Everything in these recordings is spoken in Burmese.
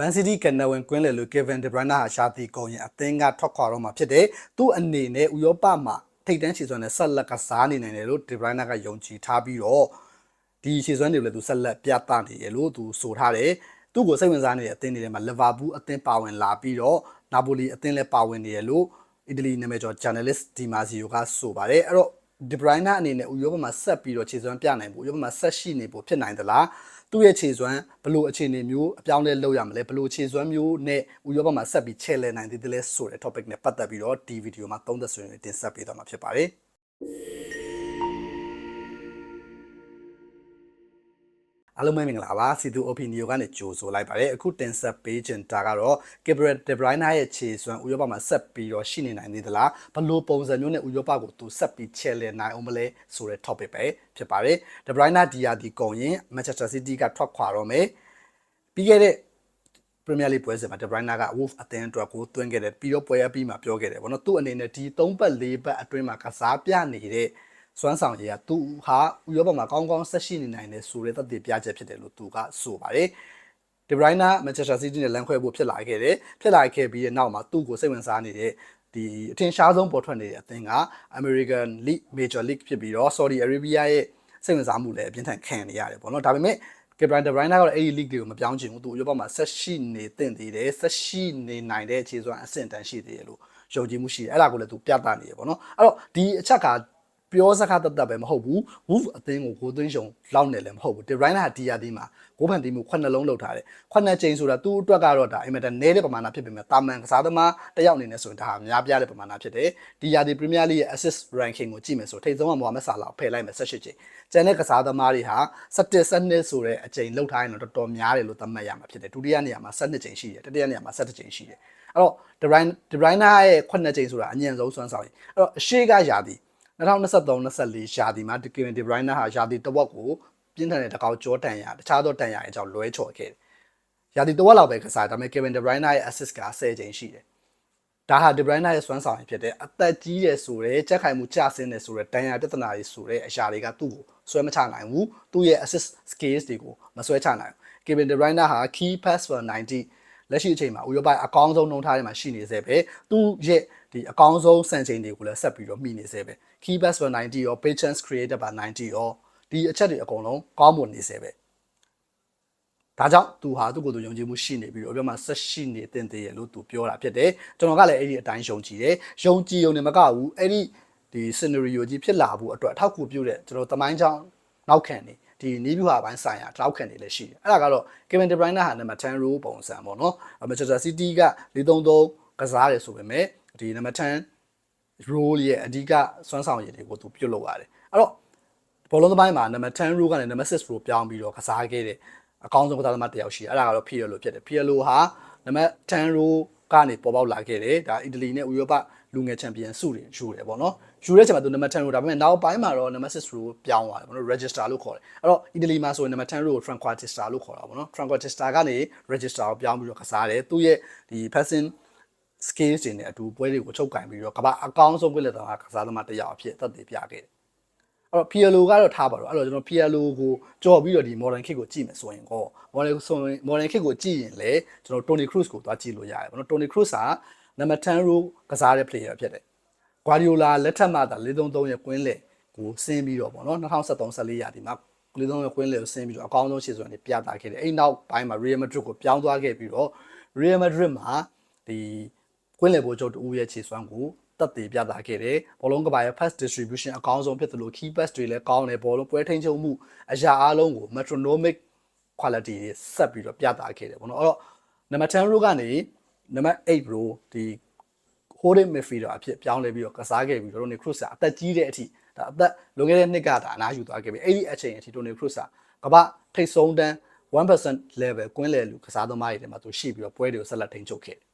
Man City ကနဝင်ကွင်းလေလို့ Kevin De Bruyne ဟာရှာတီကုန်ရင်အသင်းကထွက်ခွာတော့မှာဖြစ်တယ်။သူ့အနေနဲ့ဥရောပမှာထိပ်တန်းခြေစွမ်းနဲ့ဆက်လက်ကစားနေနိုင်တယ်လို့ De Bruyne ကယုံကြည်ထားပြီးတော့ဒီခြေစွမ်းတွေကိုလည်းသူဆက်လက်ပြသနေတယ်လို့သူဆိုထားတယ်။သူ့ကိုစိတ်ဝင်စားနေတဲ့အသင်းတွေထဲမှာ Liverpool အသင်းပါဝင်လာပြီးတော့ Napoli အသင်းလည်းပါဝင်နေတယ်လို့အီတလီနာမည်ကျော် journalist Di Marzio ကဆိုပါတယ်။အဲ့တော့ De Bruyne အနေနဲ့ဥရောပမှာဆက်ပြီးတော့ခြေစွမ်းပြနိုင်ဖို့ဥရောပမှာဆက်ရှိနေဖို့ဖြစ်နိုင်သလားသူ့ရဲ့ခြေစွမ်းဘလို့အခြေအနေမျိုးအပြောင်းလဲလုပ်ရမလဲဘလို့ခြေစွမ်းမျိုးနဲ့ဥရောပမှာဆက်ပြီးချဲ့လဲနိုင်သေးတယ်လဲဆိုတဲ့ topic နဲ့ပတ်သက်ပြီးတော့ဒီဗီဒီယိုမှာသုံးသက်ဆွေးနွေးတင်ဆက်ပေးသွားမှာဖြစ်ပါတယ် အားလုံးပဲမင်္ဂလာပါစီတူ opinion ကနေကြိုဆိုလိုက်ပါတယ်အခုတင်ဆက်ပေးခြင်းတာကတော့ Gabriel De Bruyne ရဲ့ခြေစွမ်းဥရောပမှာဆက်ပြီးတော့ရှိနေနိုင်သေးသလားဘလို့ပုံစံမျိုးနဲ့ဥရောပကိုသူဆက်ပြီးချဲ့လဲနိုင်အောင်မလဲဆိုတဲ့ topic ပဲဖြစ်ပါတယ် De Bruyne ဒီယာဒီကုန်ရင် Manchester City ကထွက်ခွာတော့မယ်ပြီးခဲ့တဲ့ Premier League ပွဲစဉ်မှာ De Bruyne က Wolf အသင်းအတွက်ကိုသွင်းခဲ့တယ်ပြီးတော့ပွဲရပြီးမှပြောခဲ့တယ်ဗောနော်သူ့အနေနဲ့ဒီ3ပတ်4ပတ်အတွင်းမှာကစားပြနေတဲ့ စွမ်းဆောင်ရည်ကသူဟာဥရောပမှာကောင်းကောင်းဆက်ရှိနေနိုင်တယ်ဆိုတဲ့သက်သေပြချက်ဖြစ်တယ်လို့သူကဆိုပါတယ်။ De Bruyne Manchester City နဲ့လမ်းခွဲဖို့ဖြစ်လာခဲ့တယ်ဖြစ်လာခဲ့ပြီးတဲ့နောက်မှာသူ့ကိုစိတ်ဝင်စားနေတဲ့ဒီအထင်ရှားဆုံးပေါ်ထွက်နေတဲ့အသင်းက American League Major League ဖြစ်ပြီးတော့ Saudi Arabia ရဲ့စိတ်ဝင်စားမှုလည်းအပြင်းထန်ခံနေရတယ်ပေါ့နော်ဒါပေမဲ့ Gabriel De Bruyne ကတော့အဲ့ဒီ league တွေကိုမပြောင်းချင်ဘူးသူဥရောပမှာဆက်ရှိနေသင့်သေးတယ်ဆက်ရှိနေနိုင်တဲ့အခြေစွမ်းအဆင့်တန်းရှိသေးတယ်လို့ယုံကြည်မှုရှိတယ်အဲ့ဒါကိုလည်းသူပြသနေရပေါ့နော်အဲ့တော့ဒီအချက်က ပြောစကားတတ်တတ်ပဲမဟုတ်ဘူး Wolf အသင်းကိုကိုသွင်းရှုံလောက်နေလည်းမဟုတ်ဘူး De Bruyne ဟာဒီယာဒီမှာကိုဖန်တီမှုခုနှစ်လုံးလောက်ထားတယ်ခုနှစ်ကြိမ်ဆိုတာသူ့အတွက်ကတော့ဒါအင်မတန်နည်းတဲ့ပမာဏဖြစ်ပေမဲ့တာမန်ကစားသမားတစ်ယောက်အနေနဲ့ဆိုရင်ဒါဟာများပြားတဲ့ပမာဏဖြစ်တယ်ဒီယာဒီ Premier League ရဲ့ assist ranking ကိုကြည့်မယ်ဆိုထိပ်ဆုံးကမိုဟာမက်ဆာလာကိုဖယ်လိုက်မယ်18ကြိမ်ကျန်တဲ့ကစားသမားတွေဟာ17 12ဆိုတဲ့အကြိမ်လောက်ထားရင်တော့တော်တော်များတယ်လို့သတ်မှတ်ရမှာဖြစ်တယ်ဒုတိယနေရာမှာ12ကြိမ်ရှိတယ်တတိယနေရာမှာ17ကြိမ်ရှိတယ်အဲ့တော့ De Bruyne De Bruyne ရဲ့ခုနှစ်ကြိမ်ဆိုတာအញ្ញံဆုံးစွမ်းဆောင်ရင်အဲ့တော့အရှိကယာဒီ 2023-24ရာသီမှာဒီကင်ဒီဘရိုင်းနာဟာရာသီတစ်ဝက်ကိုပြင်းထန်တဲ့တကောက်ကြောတန်ရတခြားသောတန်ရအကြောင်းလွဲချော်ခဲ့တယ်။ရာသီတစ်ဝက်လောက်ပဲကစားဒါပေမဲ့ Kevin De Bruyne ရဲ့ assist က10ချိန်ရှိတယ်။ဒါဟာ De Bruyne ရဲ့စွမ်းဆောင်ရည်ဖြစ်တဲ့အသက်ကြီးတယ်ဆိုတဲ့ကြက်ခိုင်မှုကျဆင်းတယ်ဆိုတဲ့တန်ရပြဿနာတွေဆိုတဲ့အရာတွေကသူ့ကိုဆွဲမချနိုင်ဘူး။သူ့ရဲ့ assist skills တွေကိုမဆွဲချနိုင်ဘူး။ Kevin De Bruyne ဟာ key pass for 90 လက်ရှိအချိန်မှာဥရောပအကောင်းဆုံးနှုန်းထားတွေမှာရှိနေသေးပဲသူ့ရဲ့ဒီအကောင်းဆုံးစံချိန်တွေကိုလည်းဆက်ပြီးတော့မိနေသေးပဲ key pass for 90ရော patience created by 90ရောဒီအချက်တွေအကုန်လုံးကောင်းမွန်နေသေးပဲဒါကြောင့်သူဟာသူ့ကိုယ်သူယုံကြည်မှုရှိနေပြီးတော့ပြောမှဆက်ရှိနေတင်သေးရလို့သူပြောတာဖြစ်တယ်ကျွန်တော်ကလည်းအဲ့ဒီအတိုင်းယုံကြည်တယ်ယုံကြည်ုံနဲ့မကဘူးအဲ့ဒီဒီ scenario ကြီးဖြစ်လာဖို့အတွက်အထောက်အကူပြုတဲ့ကျွန်တော်တမိုင်းချောင်းနောက်ခံနေ ဒီနီးဗျူဟာပိုင်းဆိုင်ရာတောက်ခံနေလည်းရှိတယ်အဲ့ဒါကတော့ Kevin De Bruyne ဟာနံပါတ်10 role ပုံစံပေါ့နော် Manchester City က4-3-3ကစားတယ်ဆိုပေမဲ့ဒီနံပါတ်10 role ရဲ့အဓိကစွမ်းဆောင်ရည်တွေကိုသူပြုတ်လုပ်ရတယ်အဲ့တော့ဘောလုံးသမိုင်းမှာနံပါတ်10 role ကနေနံပါတ်6 role ပြောင်းပြီးတော့ကစားခဲ့တဲ့အကောင်းဆုံးကစားသမားတစ်ယောက်ရှိတယ်အဲ့ဒါကတော့ Pirlo ဖြစ်တယ် Pirlo ဟာနံပါတ်10 role ကနေပေါ်ပေါက်လာခဲ့တယ်ဒါအီတလီနဲ့ဥရောပလူငယ်ချန်ပီယံဆုတွေယူတယ်ပေါ့နော် ယူတဲ့ချိန်မှာသူနံပါတ်10လို့ဒါပေမဲ့နောက်ပိုင်းမှာတော့နံပါတ်6လို့ပြောင်းသွားတယ်ပေါ့နော် register လို့ခေါ်တယ်အဲ့တော့အီတလီမှာဆိုရင်နံပါတ်10လို့ Franquista လို့ခေါ်တာပေါ့နော် Franquista ကနေ register ကိုပြောင်းပြီးတော့ကစားတယ်သူ့ရဲ့ဒီ passing skills တွေနဲ့အတူပွဲတွေကိုချုပ်ကင်ပြီးတော့ကမ္ဘာအကောင်းဆုံးကွက်လက်သမားကစားသမားတစ်ယောက်အဖြစ်သက်သေပြခဲ့တယ်အဲ့တော့ PLO ကတော့ထားပါတော့အဲ့တော့ကျွန်တော် PLO ကိုကြော်ပြီးတော့ဒီ modern kit ကိုကြည့်မယ်ဆိုရင်ကော modern ဆိုရင် modern kit ကိုကြည့်ရင်လေကျွန်တော် Tony Cruz ကိုသွားကြည့်လို့ရတယ်ပေါ့နော် Tony Cruz ဟာနံပါတ်10 row ကစားတဲ့ player ဖြစ်တယ်။ Guardiola လက်ထက်မှသာ433ရဲ့ကွင်းလေကိုဆင်းပြီးတော့ပေါ့နော်2013-14ရာသီမှာ433ရဲ့ကွင်းလေကိုဆင်းပြီးတော့အကောင်းဆုံးရှေ့စွမ်းတွေပြသခဲ့တယ်။အဲ့နောက်ပိုင်းမှာ Real Madrid ကိုပြောင်းသွားခဲ့ပြီးတော့ Real Madrid မှာဒီကွင်းလေဘိုးချုပ်တူရဲ့ခြေစွမ်းကိုတက်တည်ပြသခဲ့တယ်ဘောလုံးကဘာရဲ့ pass distribution အကောင်းဆုံးဖြစ်တယ်လို့ key pass တွေလည်းကောင်းတယ်ဘောလုံးပွဲထိန်းချုပ်မှုအရာအလုံးကို metronomic quality တွေဆက်ပြီးတော့ပြသခဲ့တယ်ပေါ့နော်အဲ့တော့နံပါတ်10 row ကနေနံပါတ်8 row ဒီ holding midfielder အဖြစ်ပြောင်းလဲပြီးတော့ကစားခဲ့ပြီးတော့ Toni Kroos ကအသက်ကြီးတဲ့အထိဒါအသက်လွန်ခဲ့တဲ့နှစ်ကဒါအနားယူသွားခဲ့ပြီအဲ့ဒီအချိန်အထိ Toni Kroos ကကမ္ဘာထိပ်ဆုံးတန်း1% level ကွင်းလေလူကစားသမားတွေထဲမှာသူရှိပြီးတော့ပွဲတွေကိုဆက်လက်ထိန်းချုပ်ခဲ့တယ်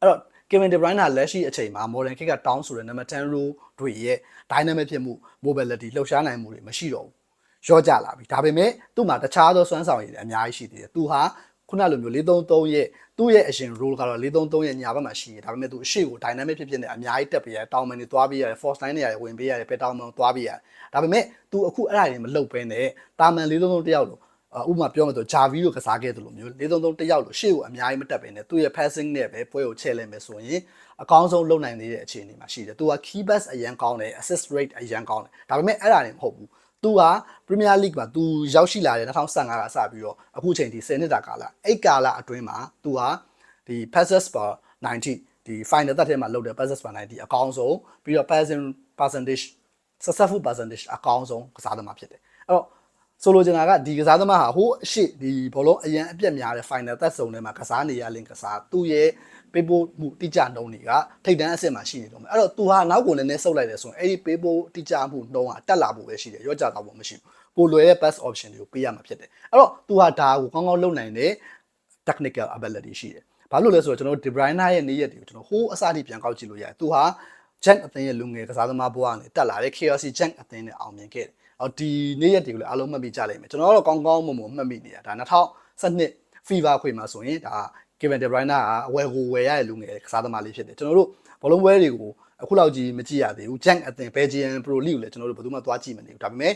အဲ့တော့ Kevin De Bruyne ကလက်ရှိအချိန်မှာ modern kick ကတောင်းဆိုတဲ့ number 10 row တွေရဲ့ dynamic ဖြစ်မှု mobility လှုပ်ရှားနိုင်မှုတွေမရှိတော့ဘူးရော့ကြလာပြီဒါပေမဲ့သူ့မှာတခြားသောစွမ်းဆောင်ရည်တွေအများကြီးရှိသေးတယ်သူဟာ ခုနလိုမျိုး433ရဲ့သူ့ရဲ့အရင် role ကတော့433ရဲ့ညာဘက်မှာရှိတယ်ဒါပေမဲ့သူအရှိကို dynamic ဖြစ်ဖြစ်နဲ့အများကြီးတက်ပေးရတယ်တောင်းမန်တွေသွားပေးရတယ် force line တွေရတယ်ဝင်ပေးရတယ်ပဲတောင်းမန်သွားပေးရတယ်ဒါပေမဲ့သူအခုအဲ့ဒါတွေမလုပ်ဘဲနဲ့တာမန်433တယောက်လို့ဥပမာပြောမယ်ဆိုဂျာဗီကိုကစားခဲ့တယ်လို့မျိုး433တစ်ယောက်လို့ရှေ့ကိုအများကြီးမတက်ပဲနဲ့သူ့ရဲ့ passing နဲ့ပဲပွဲကိုချဲ့လိုက်မယ်ဆိုရင်အကောင်းဆုံးလုပ်နိုင်သေးတဲ့အခြေအနေမှာရှိတယ်။သူက key pass အရန်ကောင်းတယ် assist rate အရန်ကောင်းတယ်။ဒါပေမဲ့အဲ့ဒါတွေမဟုတ်ဘူး။ သူက Premier League မှာသူရောက်ရှိလာတဲ့2015ကစပြီးတော့အခုချိန်ထိ10နှစ်တာကာလအဲ့ကာလအတွင်းမှာသူကဒီ passes per 90ဒီ final တက်ထဲမှာလုပ်တဲ့ passes per 90အကောင်းဆုံးပြီးတော့ passing percentage successful percentage အကောင်းဆုံးကစားသမားဖြစ်တယ်အဲ့တော့ ဆိုလိုချင်တာကဒီကစားသမားဟာဟိုးအရှိဒီဘောလုံးအရန်အပြက်များတဲ့ final သက်စုံထဲမှာကစားနေရလင်းကစားသူ့ရဲ့ပေးပို့မှုတိကျနှုံးတွေကထိတ်တန်းအဆင့်မှာရှိနေတော့မယ်အဲ့တော့သူဟာနောက်ကိုလည်းနည်းဆုပ်လိုက်တယ်ဆိုရင်အဲ့ဒီပေးပို့တိကျမှုနှုံးကတက်လာဖို့ပဲရှိတယ်ရော့ကြတာဖို့မရှိဘူးပိုလွယ်တဲ့ pass option တွေကိုပေးရမှာဖြစ်တယ်အဲ့တော့သူဟာဒါကိုကောင်းကောင်းလုပ်နိုင်တဲ့ technical ability ရှိတယ်ဘာလို့လဲဆိုတော့ကျွန်တော် De Bruyne ရဲ့နေ့ရက်တွေကိုကျွန်တော်ဟိုးအစထိပြန်ကောက်ကြည့်လို့ရတယ်သူဟာ Jack အသင်းရဲ့လူငယ်ကစားသမားဘဝကနေတက်လာတဲ့ KLC Jack အသင်းနဲ့အောင်မြင်ခဲ့တယ်အော် ဒီနေ့ရက်တွေကိုလည်းအားလုံးမှတ်မိကြလိမ့်မယ်ကျွန်တော်ကတော့ကောင်းကောင်းမွန်မွန်မှတ်မိနေတာဒါ2012 FIFA ခွေမှာဆိုရင်ဒါ Kevin De Bruyne ကအဝယ်ကိုဝယ်ရတဲ့လူငယ်ကစားသမားလေးဖြစ်တယ်ကျွန်တော်တို့ဘောလုံးပွဲတွေကိုအခုလောက်ကြီးမကြည့်ရသေးဘူး Jack အသင်း Belgian Pro League ကိုလည်းကျွန်တော်တို့ဘယ်သူမှသွားကြည့်မနေဘူးဒါပေမဲ့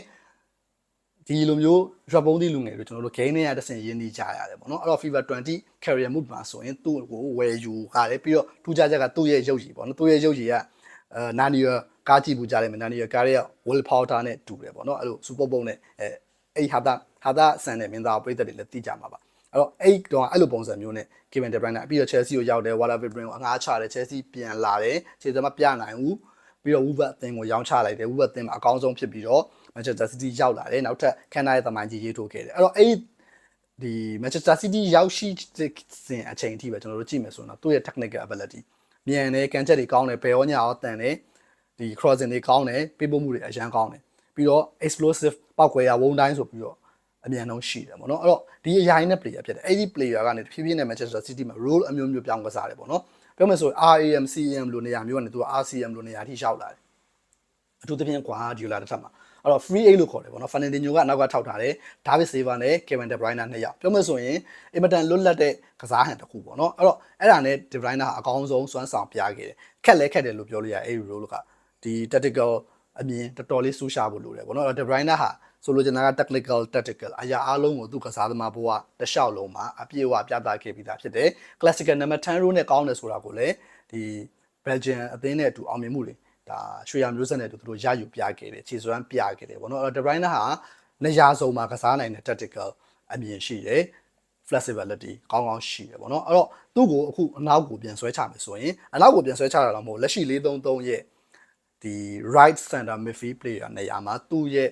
ဒီလိုမျိုး drop ပုံးသီးလူငယ်တွေကျွန်တော်တို့ game နဲ့ရတဲ့ဆင်ရင်းနေကြရတယ်ပေါ့နော်အဲ့တော့ FIFA 20 career mode မှာဆိုရင်သူ့ကိုဝယ်ယူကြတယ်ပြီးတော့ထူးခြားချက်ကသူ့ရဲ့ရုပ်ရည်ပေါ့နော်သူ့ရဲ့ရုပ်ရည်ကအဲနာနီယာ ကားကြည့်ဘူးကြတယ်မယ်နာနီယာကားရဲ့ Will Power နဲ့တူတယ်ပေါ့နော်အဲ့လို super bowl နဲ့အဲအဲ့ဟာတာဟာတာဆန်တဲ့မင်းသားပြည်သက်တွေလည်းသိကြမှာပါအဲ့တော့အဲ့တော့အဲ့လိုပုံစံမျိုးနဲ့ Kevin De Bruyne ပြီးတော့ Chelsea ကိုရောက်တယ် Water Vibrin ကိုအငှားချတယ် Chelsea ပြန်လာတယ်ခြေစမပြနိုင်ဘူးပြီးတော့ Wolves အသင်းကိုရောင်းချလိုက်တယ် Wolves အသင်းမှာအကောင်းဆုံးဖြစ်ပြီးတော့ Manchester City ရောက်လာတယ်နောက်ထပ်ခန်နာရဲ့သမိုင်းကြီးရေးထိုးခဲ့တယ်အဲ့တော့အဲ့ဒီ Manchester City ရောက်ရှိစဉ်အချိန်အထိပဲကျွန်တော်တို့ကြည့်မယ်ဆိုတော့သူ့ရဲ့ technical ability မြန်တယ်ကန်ချက်တွေကောင်းတယ်ဘယ်ရောညာရောတန်တယ် ဒီ crossing တွေကောင်းတယ်ပေးပို့မှုတွေအရန်ကောင်းတယ်ပြီးတော့ explosive ပောက်ခွဲရဝုန်းတိုင်းဆိုပြီးတော့အမြန်ဆုံးရှိတယ်ပေါ့နော်အဲ့တော့ဒီအရာရင်းနဲ့ player ဖြစ်တယ်အဲ့ဒီ player ကနေတဖြည်းဖြည်းနဲ့ Manchester City မှာ role အမျိုးမျိုးပြောင်းကစားတယ်ပေါ့နော်ပြောမယ်ဆိုရင် RAM CM လို့နေရာမျိုးကနေသူက RCM လို့နေရာထိရှောက်လာတယ်အထူးသဖြင့် Guardiola တစ်ထပ်မှာအဲ့တော့ free aid လို့ခေါ်တယ်ပေါ့နော် Fernandinho ကနောက်ကထောက်ထားတယ် David Silva နဲ့ Kevin De Bruyne နှစ်ယောက်ပြောမယ်ဆိုရင်အင်မတန်လွတ်လပ်တဲ့ကစားဟန်တစ်ခုပေါ့နော်အဲ့တော့အဲ့ဒါနဲ့ De Bruyne ဟာအကောင်းဆုံးစွမ်းဆောင်ပြခဲ့တယ်ခက်လဲခက်တယ်လို့ပြောလို့ရအဲ့ဒီ role က ဒီ tactical အမြင်တော်တော်လေးစူးရှားဖို့လိုတယ်ပေါ့နော်အဲ့တော့ De Bruyne ဟာဆိုလိုချင်တာက technical tactical အရာအားလုံးကိုသူကစားသမားဘဝတစ်လျှောက်လုံးမှာအပြည့်အဝပြသခဲ့ပြီးသားဖြစ်တယ် classical number 10 role နဲ့ကောင်းတယ်ဆိုတာကိုလည်းဒီ Belgian အသင်းနဲ့အတူအောင်မြင်မှုတွေဒါရွှေရမျိုးဆက်နဲ့အတူသူတို့ရယူပြခဲ့တယ်ခြေစွမ်းပြခဲ့တယ်ပေါ့နော်အဲ့တော့ De Bruyne ဟာနေရာစုံမှာကစားနိုင်တဲ့ tactical အမြင်ရှိတယ် flexibility ကောင်းကောင်းရှိတယ်ပေါ့နော်အဲ့တော့သူ့ကိုအခုအနောက်ကိုပြန်ဆွဲချမယ်ဆိုရင်အနောက်ကိုပြန်ဆွဲချတာတော့မဟုတ်လက်ရှိ433ရဲ့ ဒီ right center midfield player နေရာမှာသူ့ရဲ့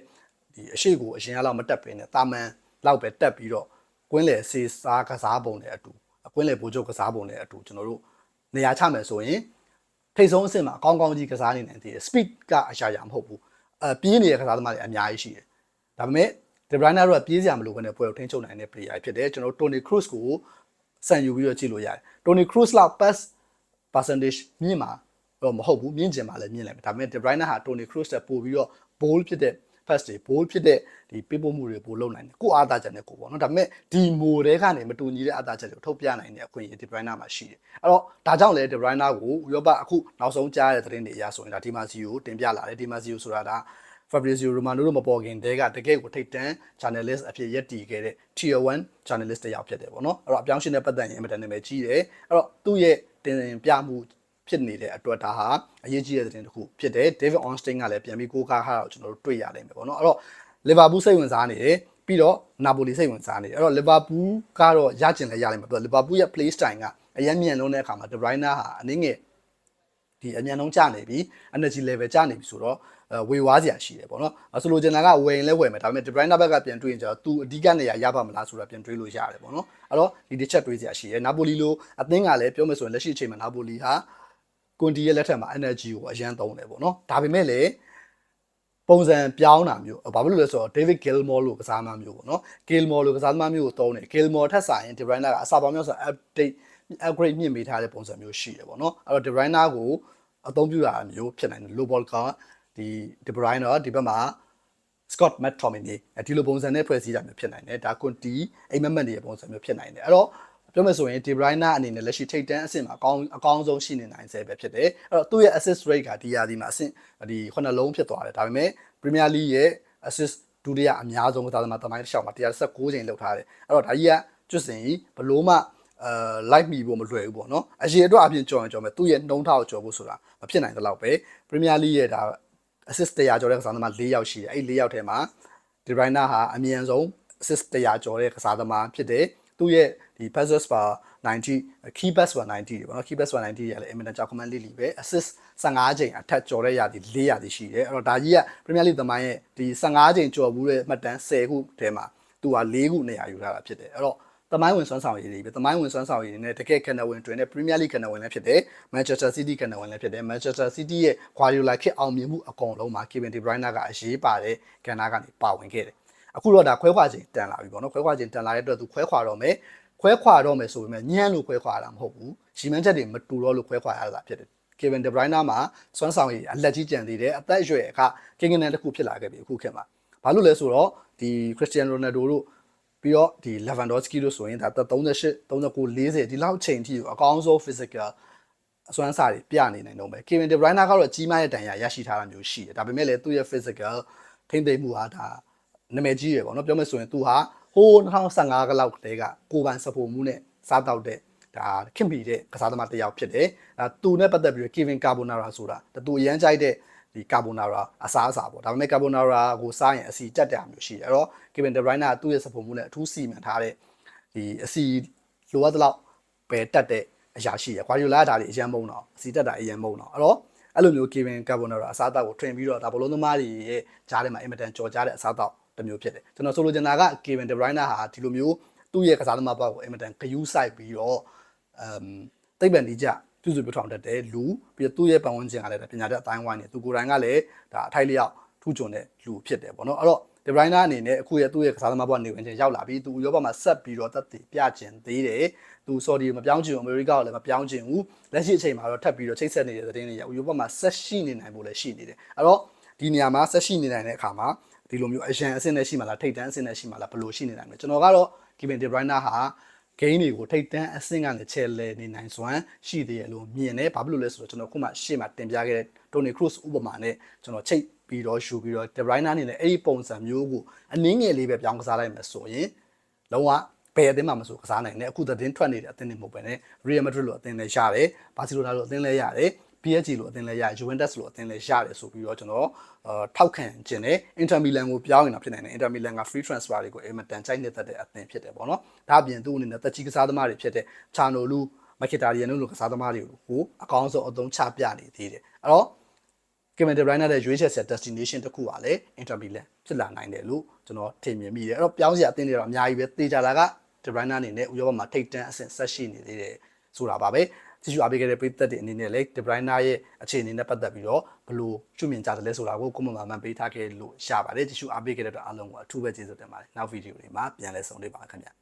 ဒီအရှိကိုအရင်ကလောက်မတက်ပင်နဲ့တာမန်လောက်ပဲတက်ပြီးတော့ကွင်းလေစေစားကစားပုံနဲ့အတူကွင်းလေဘိုးချုပ်ကစားပုံနဲ့အတူကျွန်တော်တို့နေရာချမယ်ဆိုရင်ထိတ်ဆုံးအဆင့်မှာအကောင်းကောင်းကြီးကစားနေနိုင်သေးတယ် speed ကအရာရာမဟုတ်ဘူးအပြေးနေတဲ့ကစားသမားတွေအများကြီးရှိတယ်ဒါပေမဲ့ De Bruyne တို့ကပြေးစရာမလိုဘဲနဲ့ပွဲကိုထိန်းချုပ်နိုင်တဲ့ player ဖြစ်တယ်ကျွန်တော်တို့ Toni Kroos ကိုစံယူပြီးတော့ကြည့်လို့ရတယ် Toni Kroos လောက် pass percentage မြင့်မှာ တော့မဟုတ်ဘူးမြင့်ကျင်မှာလည်းမြင့်လိုက်မယ်ဒါပေမဲ့ De Bruyne ဟာ Toni Kroos တက်ပို့ပြီးတော့ bowl ဖြစ်တဲ့ pass တွေ bowl ဖြစ်တဲ့ဒီပေးပို့မှုတွေပို့လုပ်နိုင်တယ်ကိုအားသားချက်နဲ့ကိုပေါ့နော်ဒါပေမဲ့ဒီ mo တွေကနေမတူညီတဲ့အားသားချက်တွေကိုထုတ်ပြနိုင်တဲ့အခွင့်အရေး De Bruyne မှာရှိတယ်အဲ့တော့ဒါကြောင့်လဲ De Bruyne ကိုဥရောပအခုနောက်ဆုံးကြားရတဲ့သတင်းတွေအရဆိုရင်ဒါဒီမာစီကိုတင်ပြလာတယ်ဒီမာစီကိုဆိုတာဒါ Fabrizio Romano တို့မပေါ်ခင်တည်းကတကယ့်ကိုထိတ်တန့် journalist အဖြစ်ရက်တည်ခဲ့တဲ့ Tier 1 journalist တစ်ယောက်ဖြစ်တယ်ပေါ့နော်အဲ့တော့အပြောင်းရှင်တဲ့ပတ်သက်ရင်အမတန်နာမည်ကြီးတယ်အဲ့တော့သူ့ရဲ့တင်ပြမှု ဖြစ်နေတဲ့အတွက်ဒါဟာအရေးကြီးတဲ့သတင်းတစ်ခုဖြစ်တယ် David Ornstein ကလည်းပြန်ပြီးကိုးကားထားတာကိုကျွန်တော်တို့တွေ့ရနိုင်မယ်ပေါ့နော်အဲ့တော့ Liverpool စိတ်ဝင်စားနေတယ်ပြီးတော့ Napoli စိတ်ဝင်စားနေတယ်အဲ့တော့ Liverpool ကတော့ရကျင်လည်းရနိုင်မှာပြီးတော့ Liverpool ရဲ့ play style ကအရင်မြန်လုံးတဲ့အခါမှာ De Bruyne ဟာအနည်းငယ်ဒီအမြန်လုံးကျနေပြီ energy level ကျနေပြီဆိုတော့ဝေဝါးစရာရှိတယ်ပေါ့နော်ဆိုလိုချင်တာကဝယ်ရင်လည်းဝယ်မယ်ဒါပေမဲ့ De Bruyne ဘက်ကပြန်တွေးရင်ကျတော့ तू အဓိကနေရရပါမလားဆိုတာပြန်တွေးလို့ရတယ်ပေါ့နော်အဲ့တော့ဒီတစ်ချက်တွေးစရာရှိတယ်နာပိုလီလိုအသင်းကလည်းပြောမယ်ဆိုရင်လက်ရှိအချိန်မှာနာပိုလီဟာ ကွန်တီရဲ့လက်ထက်မှာ energy ကိုအရန်သုံးတယ်ပေါ့နော်ဒါပေမဲ့လည်းပုံစံပြောင်းတာမျိုးဘာဖြစ်လို့လဲဆိုတော့ David Gilmore လို့ကစားသမားမျိုးပေါ့နော် Gilmore လို့ကစားသမားမျိုးကိုသုံးတယ် Gilmore ထက်ဆိုင်ရင် De Bruyne ကအစာပေါင်းမျိုးဆို update upgrade မြင့်ပေးထားတဲ့ပုံစံမျိုးရှိတယ်ပေါ့နော်အဲ့တော့ De Bruyne ကိုအသုံးပြုတာမျိုးဖြစ်နိုင်တယ် low ball ကဒီ De Bruyne တော့ဒီဘက်မှာ Scott McTominay ဒီလိုပုံစံနဲ့ဖွဲ့စည်းတာမျိုးဖြစ်နိုင်တယ်ဒါကွန်တီအိမ်မက်မက်တွေရဲ့ပုံစံမျိုးဖြစ်နိုင်တယ်အဲ့တော့ ပြောမယ်ဆိုရင် De Bruyne အနေနဲ့လက်ရှိထိပ်တန်းအဆင့်မှာအကောင်းအကောင်းဆုံးရှိနေနိုင်ဆဲပဲဖြစ်တယ်အဲ့တော့သူ့ရဲ့ assist rate ကဒီရာဒီမှာအဆင့်ဒီခုနှစ်လုံးဖြစ်သွားတယ်ဒါပေမဲ့ Premier League ရဲ့ assist ဒုတိယအများဆုံးကစားသမားတမိုင်းတစ်လျှောက်မှာ119ချိန်လောက်ထားတယ်အဲ့တော့ဒါကြီးကကျွတ်စင်ကြီးဘလို့မှအဲ like မိဖို့မလွယ်ဘူးပေါ့နော်အရေအတွက်အပြင်ကြော်ရင်ကြော်မယ်သူ့ရဲ့နှုံးထားကိုကြော်ဖို့ဆိုတာမဖြစ်နိုင်တဲ့လောက်ပဲ Premier League ရဲ့ဒါ assist 100ကျော်တဲ့ကစားသမား4ယောက်ရှိတယ်အဲ့4ယောက်ထဲမှာ De Bruyne ဟာအမြန်ဆုံး assist 100ကျော်တဲ့ကစားသမားဖြစ်တယ်သူ့ရဲ့ ဒီ passes per 90 key pass per 90တွေပေါ့နော် key pass per 90ရလည်းအင်မတန်ကြောက်ခမန်းလေးလီပဲ assist 15ချိန်အထက်ကျော်တဲ့ရာသီ4ရာသီရှိတယ်အဲ့တော့ဒါကြီးက Premier League သမိုင်းရဲ့ဒီ15ချိန်ကျော်ဘူးတဲ့မှတ်တမ်း10ခုထဲမှာသူက4ခုနေရာယူထားတာဖြစ်တယ်အဲ့တော့သမိုင်းဝင်စွမ်းဆောင်ရည်တွေပဲသမိုင်းဝင်စွမ်းဆောင်ရည်တွေနဲ့တကယ်ကန်နဝင်တွင်တဲ့ Premier League ကန်နဝင်လည်းဖြစ်တယ် Manchester City ကန်နဝင်လည်းဖြစ်တယ် Manchester City ရဲ့ Guardiola ခေတ်အောင်မြင်မှုအကုန်လုံးမှာ Kevin De Bruyne ကအရေးပါတဲ့ကဏ္ဍကနေပါဝင်ခဲ့တယ်အခုတော့ဒါခွဲခွာချိန်တန်လာပြီပေါ့နော်ခွဲခွာချိန်တန်လာတဲ့အတွက်သူခွဲခွာတော့မယ် ခွဲခွာတော့မယ်ဆိုပေမဲ့ညံ့လို့ခွဲခွာတာမဟုတ်ဘူးရီမန်းချက်တွေမတူတော့လို့ခွဲခွာရတာဖြစ်တယ် Kevin De Bruyne မှာစွမ်းဆောင်ရည်အလက်ကြီးကြံသေးတယ်အသက်အရွယ်အခကင်းကင်းနဲ့တစ်ခုဖြစ်လာခဲ့ပြီအခုခေတ်မှာဘာလို့လဲဆိုတော့ဒီ Cristiano Ronaldo တို့ပြီးတော့ဒီ Lewandowski တို့ဆိုရင်ဒါ38 39 40ဒီလောက်ချိန်ထိကိုအကောင်းဆုံး physical အစွမ်းစားတွေပြနေနိုင်တော့ပဲ Kevin De Bruyne ကတော့ကြီးမားတဲ့တန်ရာရရှိထားတာမျိုးရှိတယ်ဒါပေမဲ့လည်းသူ့ရဲ့ physical ထိမ့်သိမ့်မှုဟာဒါနာမည်ကြီးရယ်ပေါ့နော်ပြောမယ်ဆိုရင်သူဟာ ဟိုး2015ကလောက်ကတည်းကကိုပန်စပိုမှုနဲ့စားတောက်တဲ့ဒါခင်ပီတဲ့ကစားသမားတစ်ယောက်ဖြစ်တယ်အဲသူနဲ့ပတ်သက်ပြီး Kevin Carbonara ဆိုတာသူအရန်ကြိုက်တဲ့ဒီကာဘိုနာရာအစားအစာပေါ့ဒါပေမဲ့ကာဘိုနာရာကိုစားရင်အစီတက်တယ်မျိုးရှိတယ်အဲ့တော့ Kevin De Bruyne ကသူ့ရဲ့စပုံမှုနဲ့အထူးစီမံထားတဲ့ဒီအစီလိုအပ်သလောက်ပဲတက်တဲ့အရာရှိရယ်ခွာယူလာတာတွေအရန်မုံတော့အစီတက်တာအရန်မုံတော့အဲ့တော့အဲ့လိုမျိုး Kevin Carbonara အစားအသောက်ကိုထွင်ပြီးတော့ဒါဘလုံးသမားတွေရဲ့ကြားထဲမှာအင်မတန်ကြော်ကြားတဲ့အစားအသောက် တစ်မျိုးဖြစ်တယ်ကျွန်တော်ဆိုလိုချင်တာက Kevin De Bruyne ဟာဒီလိုမျိုးသူ့ရဲ့ကစားသမားဘက်ကိုအင်မတန်ဂယူးဆိုင်ပြီးတော့အမ်သိပ္ပံဒီကြပြုစုပြောထောင်တတ်တယ်လူပြီးတော့သူ့ရဲ့ပတ်ဝန်းကျင်ကလည်းပညာတတ်အတိုင်းဝိုင်းနေသူကိုယ်တိုင်ကလည်းဒါအထိုက်လျောက်ထူးချွန်တဲ့လူဖြစ်တယ်ပေါ့နော်အဲ့တော့ဒီဘရိုင်းနာအနေနဲ့အခုရဲ့သူ့ရဲ့ကစားသမားဘဝနေဝင်ချင်းရောက်လာပြီးသူဥရောပမှာဆက်ပြီးတော့တက်တည်ပြကျင်သေးတယ်သူဆော်ဒီမပြောင်းချင်ဘူးအမေရိကကိုလည်းမပြောင်းချင်ဘူးလက်ရှိအချိန်မှာတော့ထပ်ပြီးတော့ချိတ်ဆက်နေတဲ့သတင်းတွေရဥရောပမှာဆက်ရှိနေနိုင်ဖို့လည်းရှိနေတယ်အဲ့တော့ဒီနေရာမှာဆက်ရှိနေနိုင်တဲ့အခါမှာ ဒီလိုမျိုးအရန်အဆင့်နဲ့ရှိမှလားထိတ်တန်းအဆင့်နဲ့ရှိမှလားဘယ်လိုရှိနေနိုင်မလဲကျွန်တော်ကတော့ Kevin De Bruyne ဟာဂိမ်းတွေကိုထိတ်တန်းအဆင့်ကနေချဲလဲနေနိုင်စွမ်းရှိသေးတယ်လို့မြင်တယ်ဘာဖြစ်လို့လဲဆိုတော့ကျွန်တော်ခုမှရှေ့မှာတင်ပြခဲ့တဲ့ Tony Cruz ဥပမာနဲ့ကျွန်တော်ချိတ်ပြီးတော့ယူပြီးတော့ De Bruyne အနေနဲ့အဲ့ဒီပုံစံမျိုးကိုအနည်းငယ်လေးပဲပြောင်းကစားလိုက်မယ်ဆိုရင်လုံးဝဘယ်အသင်းမှမဆိုကစားနိုင်တယ်အခုသတင်းထွက်နေတဲ့အသင်းတွေမဟုတ်ပဲね Real Madrid လို့အသင်းလည်းရတယ် Barcelona လို့အသင်းလည်းရတယ် PSG လို့အသင်းလည်းရတယ် Juventus လို့အသင်းလည်းရတယ်ဆိုပြီးတော့ကျွန်တော်အာထောက်ခံခြင်းနဲ့ Inter Milan ကိုပြောင်းရင်တော့ဖြစ်နိုင်တယ် Inter Milan က free transfer တွေကိုအင်မတန်ကြိုက်နေတတ်တဲ့အသင်းဖြစ်တယ်ပေါ့နော်ဒါအပြင်သူ့အနေနဲ့တက်ကြီးကစားသမားတွေဖြစ်တဲ့ Chanolu Mkhitaryan တို့လိုကစားသမားတွေကိုအကောင်းဆုံးအသုံးချပြနေသေးတယ်အဲ့တော့ Kevin De Bruyne ရဲ့ရွေးချယ်ဆက် destination တစ်ခုပါလေ Inter Milan ဖြစ်လာနိုင်တယ်လို့ကျွန်တော်ထင်မြင်မိတယ်အဲ့တော့ပြောင်းစရာအသင်းတွေတော့အများကြီးပဲတေချာလာက De Bruyne အနေနဲ့ဥရောပမှာထိတ်တန်းအဆင့်ဆက်ရှိနေသေးတယ်ဆိုတာပါပဲ ကြည့်ရှုအားပေးခဲ့တဲ့ပရိသတ်တွေအနေနဲ့လည်း De Bruyne ရဲ့အခြေအနေနဲ့ပတ်သက်ပြီးတော့ဘလို့ရှုမြင်ကြတယ်လဲဆိုတာကိုကိုမမှန်မှန်ပေးထားခဲ့လို့ရပါတယ်ကြည့်ရှုအားပေးခဲ့တဲ့အတွက်အားလုံးကိုအထူးပဲကျေးဇူးတင်ပါတယ်နောက်ဗီဒီယိုတွေမှာပြန်လည်ဆုံတွေ့ပါခင်ဗျာ